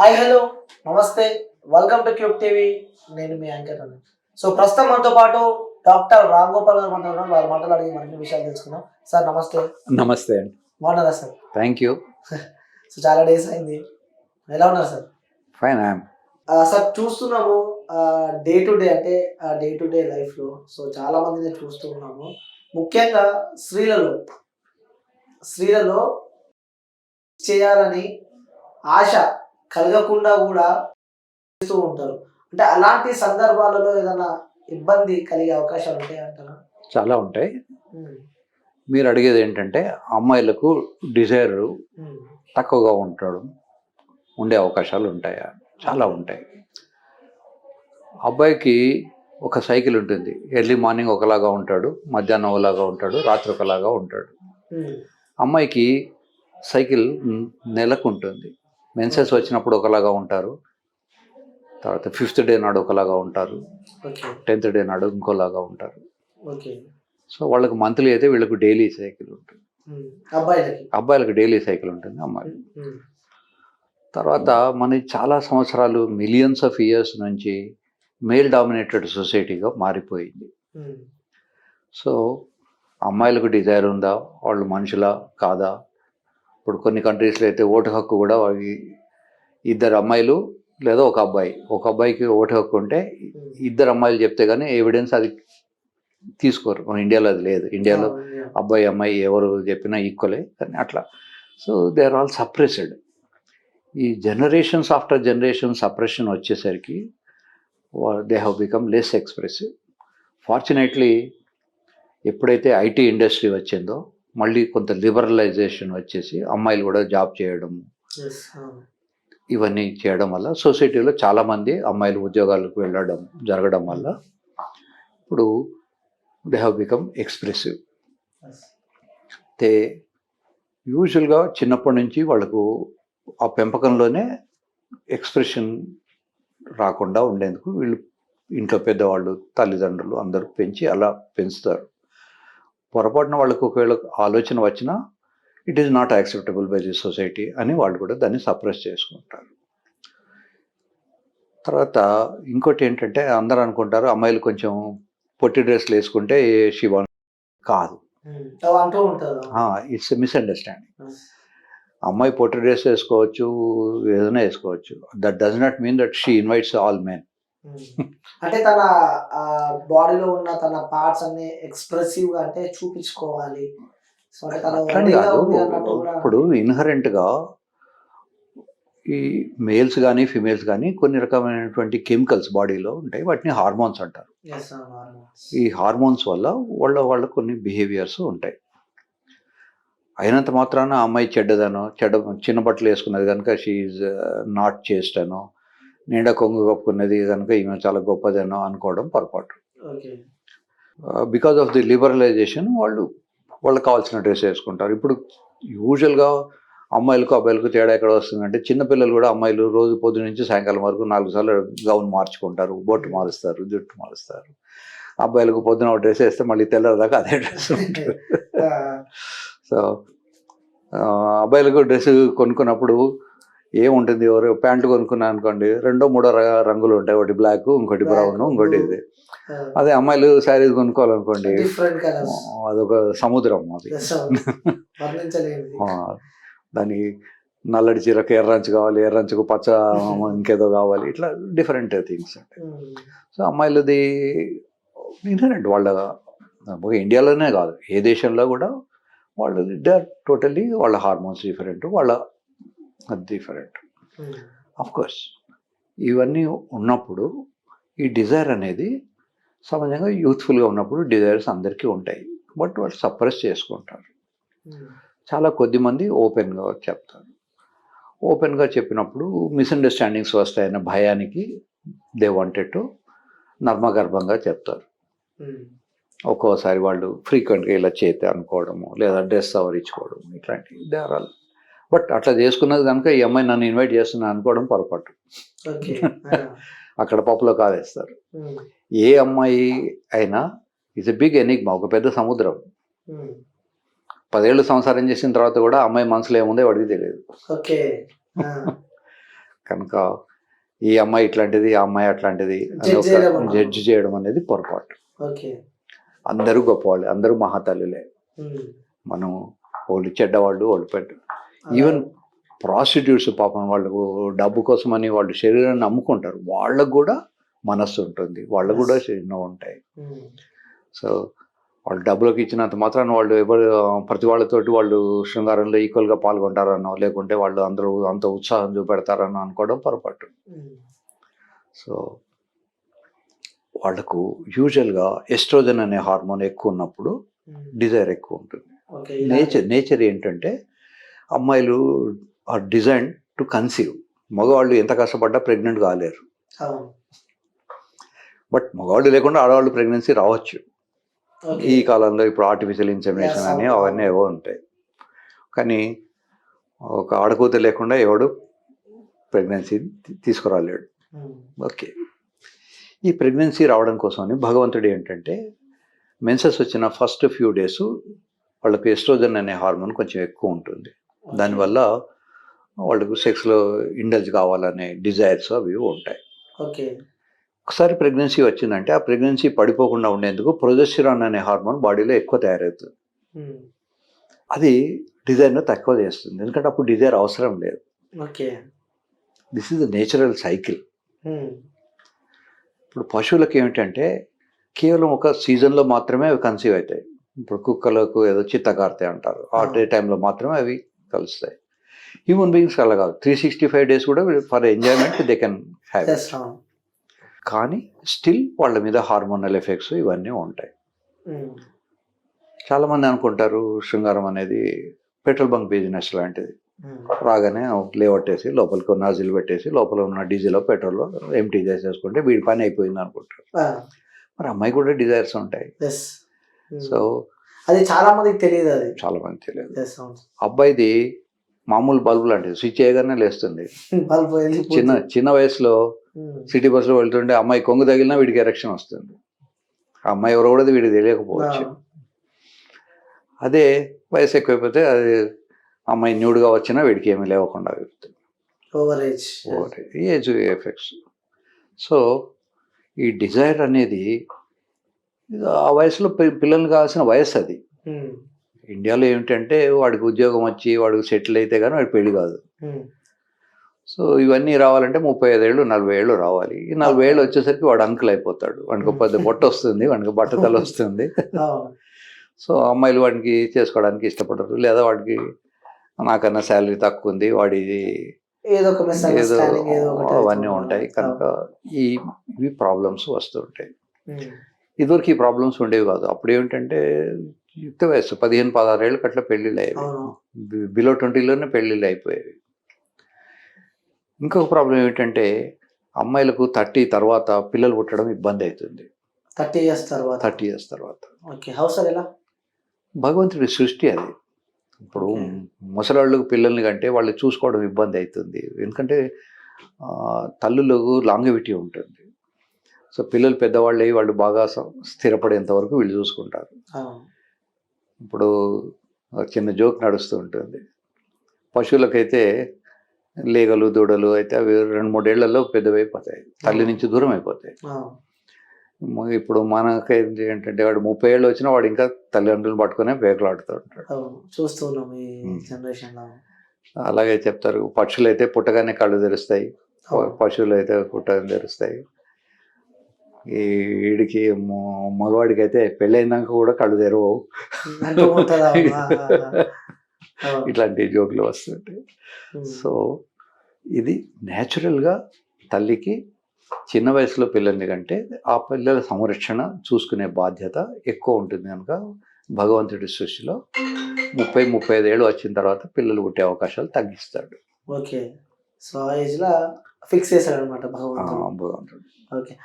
Hi hello నమస్తే. Welcome to cube TV నేను మీ యాంకర్ అని సో ప్రస్తుతం మనతో పాటు డాక్టర్ రామ్ గోపాల్ గారు మనతో ఉన్నారు. వారి మాటలు అడిగి మరిన్ని విషయాలు తెలుసుకుందాం. సార్ నమస్తే. నమస్తే అండి. బాగున్నారా సార్ థ్యాంక్ యూ సో చాలా డేస్ అయింది. ఎలా ఉన్నారు సార్ ఫైన్ ఐఎమ్ సార్ చూస్తున్నాము డే టు డే అంటే డే టు డే లైఫ్లో సో చాలా మందిని చూస్తూ ఉన్నాము. ముఖ్యంగా స్త్రీలలో. స్త్రీలలో చేయాలని ఆశ కలగకుండా కూడా చేస్తూ ఉంటారు. అంటే అలాంటి సందర్భాలలో ఏదైనా ఇబ్బంది కలిగే అవకాశాలు ఉంటాయి అంటారా? చాలా ఉంటాయి. మీరు అడిగేది ఏంటంటే అమ్మాయిలకు డిజైర్ తక్కువగా ఉంటాడు ఉండే అవకాశాలు ఉంటాయా? చాలా ఉంటాయి. అబ్బాయికి ఒక సైకిల్ ఉంటుంది. ఎర్లీ మార్నింగ్ ఒకలాగా ఉంటాడు మధ్యాహ్నం ఒకలాగా ఉంటాడు రాత్రి ఒకలాగా ఉంటాడు. అమ్మాయికి సైకిల్ నెలకు ఉంటుంది. మెన్సెస్ వచ్చినప్పుడు ఒకలాగా ఉంటారు. తర్వాత ఫిఫ్త్ డే నాడు ఒకలాగా ఉంటారు. టెన్త్ డే నాడు ఇంకోలాగా ఉంటారు. ఓకే సో వాళ్ళకి మంత్లీ అయితే వీళ్ళకి డైలీ సైకిల్ ఉంటుంది. అబ్బాయిలకి? డైలీ సైకిల్ ఉంటుంది అమ్మాయి ఉమ్, తర్వాత మన చాలా సంవత్సరాలు మిలియన్స్ ఆఫ్ ఇయర్స్ నుంచి మేల్ డామినేటెడ్ సొసైటీగా మారిపోయింది. సో అమ్మాయిలకు డిజైర్ ఉందా? వాళ్ళు మనుషులా కాదా? ఇప్పుడు కొన్ని కంట్రీస్లో అయితే ఓటు హక్కు కూడా ఇద్దరు అమ్మాయిలు లేదా ఒక అబ్బాయి. ఒక అబ్బాయికి ఓటు హక్కు ఉంటే. ఇద్దరు అమ్మాయిలు చెప్తే కానీ ఎవిడెన్స్ అది తీసుకోరు. మన ఇండియాలో అది లేదు. ఇండియాలో. అబ్బాయి అమ్మాయి ఎవరు చెప్పినా ఈక్వలే కానీ అట్లా. So they are all suppressed ఈ జనరేషన్స్ ఆఫ్టర్ జనరేషన్ సప్రెషన్ వచ్చేసరికి they have become less expressive fortunately ఎప్పుడైతే ఐటీ ఇండస్ట్రీ వచ్చిందో మళ్ళీ కొంత లిబరలైజేషన్ వచ్చేసి అమ్మాయిలు కూడా జాబ్ చేయడం. ఇవన్నీ చేయడం వల్ల సొసైటీలో చాలామంది అమ్మాయిలు ఉద్యోగాలకు వెళ్ళడం జరగడం వల్ల ఇప్పుడు దే హ్యావ్ బికమ్ ఎక్స్ప్రెసివ్. అయితే యూజువల్గా చిన్నప్పటి నుంచి వాళ్ళకు ఆ పెంపకంలోనే ఎక్స్ప్రెషన్ రాకుండా ఉండేందుకు వీళ్ళు ఇంట్లో పెద్దవాళ్ళు తల్లిదండ్రులు అందరూ పెంచి అలా పెంచుతారు పొరపాటున వాళ్ళకు ఒకవేళ ఆలోచన వచ్చినా it is not acceptable by the society అని వాళ్ళు కూడా దాన్ని సప్రెస్ చేసుకుంటారు. తర్వాత ఇంకోటి ఏంటంటే అందరూ అనుకుంటారు అమ్మాయిలు కొంచెం పొట్టి డ్రెస్లు వేసుకుంటే శివ కాదు. ఇట్స్ మిస్అండర్స్టాండింగ్ అమ్మాయి పొట్టి డ్రెస్ వేసుకోవచ్చు ఏదైనా వేసుకోవచ్చు. That does not mean that she invites all men. అంటే తన బాడీలో ఉన్న తన పార్ట్స్ అన్ని ఎక్స్ప్రెసివ్గా అంటే చూపించుకోవాలి. ఇప్పుడు ఇన్హరెంట్గా ఈ మేల్స్ కానీ ఫిమేల్స్ కానీ కొన్ని రకమైనటువంటి కెమికల్స్ బాడీలో ఉంటాయి. వాటిని హార్మోన్స్ అంటారు. ఈ హార్మోన్స్ వల్ల వాళ్ళ వాళ్ళ కొన్ని బిహేవియర్స్ ఉంటాయి. అయినంత మాత్రాన అమ్మాయి చెడ్డదనో చెడ్డ చిన్న బట్టలు వేసుకున్నది కనుక షీఈ్ నాట్ చేస్టనో నిండా కొంగు కప్పుకున్నది కనుక ఈమె చాలా గొప్పదనో అనుకోవడం పొరపాటు. బికాస్ ఆఫ్ ది లిబరలైజేషన్ వాళ్ళు వాళ్ళకి కావాల్సిన డ్రెస్ వేసుకుంటారు. ఇప్పుడు యూజువల్గా అమ్మాయిలకు అబ్బాయిలకు తేడా ఎక్కడ వస్తుందంటే చిన్నపిల్లలు కూడా అమ్మాయిలు రోజు పొద్దు నుంచి సాయంకాలం వరకు నాలుగు సార్లు గౌన్ మార్చుకుంటారు బొట్టు మారుస్తారు జుట్టు మారుస్తారు. అబ్బాయిలకు పొద్దున ఒక డ్రెస్ వేస్తే మళ్ళీ తెల్లదాకా అదే డ్రెస్ ఉంటుంది. సో అబ్బాయిలకు డ్రెస్ కొనుక్కున్నప్పుడు ఏముంటుంది ఎవరు? ప్యాంటు కొనుక్కున్నాను అనుకోండి రెండో మూడో రంగులు ఉంటాయి. ఒకటి బ్లాక్ ఇంకోటి బ్రౌన్ ఇంకోటి. ఇది. అదే అమ్మాయిలు శారీస్ కొనుక్కోవాలనుకోండి. అదొక సముద్రం అది. దాని నల్లటి చీరకు ఎర్రంచు కావాలి ఎర్రంచుకు పచ్చ ఇంకేదో కావాలి. ఇట్లా డిఫరెంట్ థింగ్స్ ఉమ్, సో అమ్మాయిలది ఇన్హరెంట్ వాళ్ళ ఇండియాలోనే కాదు. ఏ దేశంలో కూడా వాళ్ళు దే ఆర్ టోటలీ వాళ్ళ హార్మోన్స్ డిఫరెంట్ వాళ్ళ అది డిఫరెంట్ ఆఫ్ కోర్స్ ఇవన్నీ ఉన్నప్పుడు ఈ డిజైర్ అనేది సమాజంగా యూత్ఫుల్గా ఉన్నప్పుడు డిజైర్స్ అందరికీ ఉంటాయి. బట్ వాళ్ళు సప్రెస్ చేసుకుంటారు. ఉమ్, చాలా కొద్ది మంది ఓపెన్గా చెప్తారు. ఓపెన్గా చెప్పినప్పుడు మిస్అండర్స్టాండింగ్స్ వస్తాయన్న భయానికి దే వాంటెడ్ టు నర్మగర్భంగా చెప్తారు. ఉమ్, ఒక్కోసారి వాళ్ళు ఫ్రీక్వెంట్గా ఇలా చేతి అనుకోవడము లేదా డ్రెస్ సవరించుకోవడం ఇట్లాంటివి. దే ఆర్ ఆల్ బట్ అట్లా చేసుకున్నది కనుక ఈ అమ్మాయి నన్ను ఇన్వైట్ చేస్తున్నా అనుకోవడం పొరపాటు. అక్కడ పప్పులో కాదేస్తారు ఏ అమ్మాయి అయినా ఇట్స్ ఎ బిగ్ ఎనిగ్మా ఒక పెద్ద సముద్రం. పదేళ్ళు సంసారం చేసిన తర్వాత కూడా అమ్మాయి మనసులో ఏముందో వాడికి తెలియదు. కనుక ఈ అమ్మాయి ఇట్లాంటిది ఆ అమ్మాయి అట్లాంటిది. జడ్జి చేయడం అనేది పొరపాటు. అందరూ గొప్పవాళ్ళు అందరూ మహాతల్లులే. మనం వాళ్ళు చెడ్డవాళ్ళు వాళ్ళు పెట్ట ఈవెన్ ప్రాస్టిట్యూట్స్ పాపం వాళ్ళు డబ్బు కోసం అని వాళ్ళు శరీరాన్ని అమ్ముకుంటారు వాళ్ళకు కూడా మనస్సు ఉంటుంది. వాళ్ళకు కూడా ఎన్నో ఉంటాయి. సో వాళ్ళు డబ్బులకు ఇచ్చినంత మాత్రాన వాళ్ళు ఎవరు ప్రతి వాళ్ళతోటి వాళ్ళు శృంగారంలో ఈక్వల్గా పాల్గొంటారనో లేకుంటే వాళ్ళు అందరూ అంత ఉత్సాహం చూపెడతారనో అనుకోవడం పొరపాటు. సో వాళ్ళకు యూజువల్గా ఎస్ట్రోజన్ అనే హార్మోన్ ఎక్కువ ఉన్నప్పుడు. డిజైర్ ఎక్కువ ఉంటుంది. నేచర్ నేచర్ ఏంటంటే అమ్మాయిలు ఆర్ డిజైన్ టు కన్సీవ్. మగవాళ్ళు ఎంత కష్టపడ్డా ప్రెగ్నెంట్ కాలేరు. బట్ మగవాళ్ళు లేకుండా ఆడవాళ్ళు ప్రెగ్నెన్సీ రావచ్చు. ఈ కాలంలో ఇప్పుడు ఆర్టిఫిషియల్ ఇన్సెమినేషన్ అని అవును. అవన్నీ ఏవో ఉంటాయి. కానీ ఒక ఆడకూత లేకుండా ఎవడు ప్రెగ్నెన్సీ తీసుకురాలేడు. ఉమ్. ఓకే. ఈ ప్రెగ్నెన్సీ రావడం కోసమని భగవంతుడు ఏంటంటే మెన్సెస్ వచ్చిన ఫస్ట్ ఫ్యూ డేస్ వాళ్ళకి ఎస్ట్రోజన్ అనే హార్మోన్ కొంచెం ఎక్కువ ఉంటుంది. దానివల్ల వాళ్ళకు సెక్స్లో ఇండల్జ్ కావాలనే డిజైర్స్ అవి ఉంటాయి. ఓకే. ఒకసారి ప్రెగ్నెన్సీ వచ్చిందంటే ఆ ప్రెగ్నెన్సీ పడిపోకుండా ఉండేందుకు ప్రొజెస్టిరాన్ అనే హార్మోన్ బాడీలో ఎక్కువ తయారవుతుంది. ఉమ్. అది డిజైర్ను తక్కువ చేస్తుంది. ఎందుకంటే అప్పుడు డిజైర్ అవసరం లేదు. Okay. This is the natural cycle. ఇప్పుడు పశువులకు ఏమిటంటే కేవలం ఒక సీజన్లో మాత్రమే అవి కన్సీవ్ అవుతాయి. ఇప్పుడు కుక్కలకు ఏదో చిత్తకార్తె అంటారు. ఆ. ఆ. డే టైంలో మాత్రమే అవి కలుస్తాయి. హ్యూమన్ బీయింగ్స్ అలా కాదు. త్రీ సిక్స్టీ ఫైవ్ డేస్ కూడా for enjoyment they can have కానీ స్టిల్ వాళ్ళ మీద హార్మోనల్ ఎఫెక్ట్స్ ఇవన్నీ ఉంటాయి. ఉమ్. చాలామంది అనుకుంటారు శృంగారం అనేది పెట్రోల్ బంక్ బిజినెస్ లాంటిది. ఉమ్. రాగానే లేవట్టేసి లోపలికి నాజిల్ పెట్టేసి లోపల ఉన్న డీజిల్ పెట్రోల్ ఎంటీ చేసేసుకుంటే వీడి పని అయిపోయింది అనుకుంటారు. మరి అమ్మాయి కూడా డిజైర్స్ ఉంటాయి. సో అది చాలా మందికి తెలియదు అది. చాలా మంది తెలియదు. అబ్బాయిది మామూలు బల్బు లాంటిది స్విచ్ చేయగానే లేస్తుంది. చిన్న చిన్న వయసులో ఉమ్. సిటీ బస్సులో వెళ్తుంటే అమ్మాయి కొంగు తగిలినా వీడికి ఎరక్షన్ వస్తుంది. ఆ అమ్మాయి ఎవరో కూడా వీడికి తెలియకపోవచ్చు. అదే వయసు ఎక్కువైపోతే అది అమ్మాయి న్యూడ్గా వచ్చినా వీడికి ఏమీ లేవకుండా వెళ్తుంది ఏజ్ ఎఫెక్ట్స్. సో ఈ డిజైర్ అనేది ఆ వయసులో పిల్లలు కావాల్సిన వయసు అది. ఇండియాలో ఏమిటంటే వాడికి ఉద్యోగం వచ్చి వాడికి సెటిల్ అయితే కానీ వాడి పెళ్ళి కాదు. సో ఇవన్నీ రావాలంటే ముప్పై ఐదేళ్ళు నలభై ఏళ్ళు రావాలి. ఈ నలభై ఏళ్ళు వచ్చేసరికి వాడు అంకుల్ అయిపోతాడు. వాడికి పెద్ద బొట్ట వస్తుంది వాడికి బట్టతల వస్తుంది. సో అమ్మాయిలు వాడికి చేసుకోవడానికి ఇష్టపడరు. లేదా వాడికి నాకన్నా శాలరీ తక్కువ ఉంది వాడి ఏదో అవన్నీ. ఉంటాయి. కనుక ఈ ఇవి ప్రాబ్లమ్స్ వస్తుంటాయి. ఇదివరకు ఈ ప్రాబ్లమ్స్ ఉండేవి కాదు. అప్పుడు ఏమిటంటే యుక్త వయసు పదిహేను పదహారు ఏళ్ళకి అట్లా పెళ్ళిళ్ళు అయ్యేవి. బిలో ట్వంటీలోనే పెళ్ళిళ్ళు అయిపోయేవి. ఇంకొక ప్రాబ్లం ఏమిటంటే అమ్మాయిలకు థర్టీ తర్వాత పిల్లలు పుట్టడం ఇబ్బంది అవుతుంది. థర్టీ ఇయర్స్ తర్వాత? థర్టీ ఇయర్స్ తర్వాత. ఓకే. హౌస్ ఎలా? భగవంతుడి సృష్టి అది. ఇప్పుడు. ముసలాళ్ళకు పిల్లల్ని కంటే వాళ్ళు చూసుకోవడం ఇబ్బంది అవుతుంది. ఎందుకంటే తల్లులకు లాంగవిటీ ఉంటుంది. సో పిల్లలు పెద్దవాళ్ళు అయ్యి వాళ్ళు బాగా స్థిరపడేంత వరకు వీళ్ళు చూసుకుంటారు. ఇప్పుడు ఒక చిన్న జోక్ నడుస్తూ ఉంటుంది. పశువులకైతే లేగలు దూడలు అయితే అవి రెండు మూడేళ్ళలో పెద్దవైపోతాయి. తల్లి నుంచి దూరం అయిపోతాయి. ఇప్పుడు మనకైతే ఏంటంటే వాడు ముప్పై ఏళ్ళు వచ్చినా వాడు ఇంకా తల్లిదండ్రులు పట్టుకునే పేకలాడుతూ ఉంటాడు. చూస్తున్నాం ఈ. జనరేషన్ అలాగే చెప్తారు. పక్షులు అయితే పుట్టగానే కళ్ళు తెరుస్తాయి. పశువులు అయితే పుట్టగానే తెరుస్తాయి. ఈ వీడికి మగవాడికి అయితే పెళ్ళైనాక కూడా కళ్ళు. అవును. ఇట్లాంటి జోకులు వస్తుంటాయి. సో ఇది న్యాచురల్గా తల్లికి చిన్న వయసులో పిల్లల్ని కంటే ఆ పిల్లల సంరక్షణ చూసుకునే బాధ్యత ఎక్కువ ఉంటుంది కనుక భగవంతుడి సృష్టిలో ముప్పై ముప్పై ఐదు ఏళ్ళు వచ్చిన తర్వాత పిల్లలు పుట్టే అవకాశాలు తగ్గిస్తాడు. ఓకే. సో ఆ ఏజ్లో ఫిక్స్ చేశాడు అనమాట భగవంతుడు. ఓకే.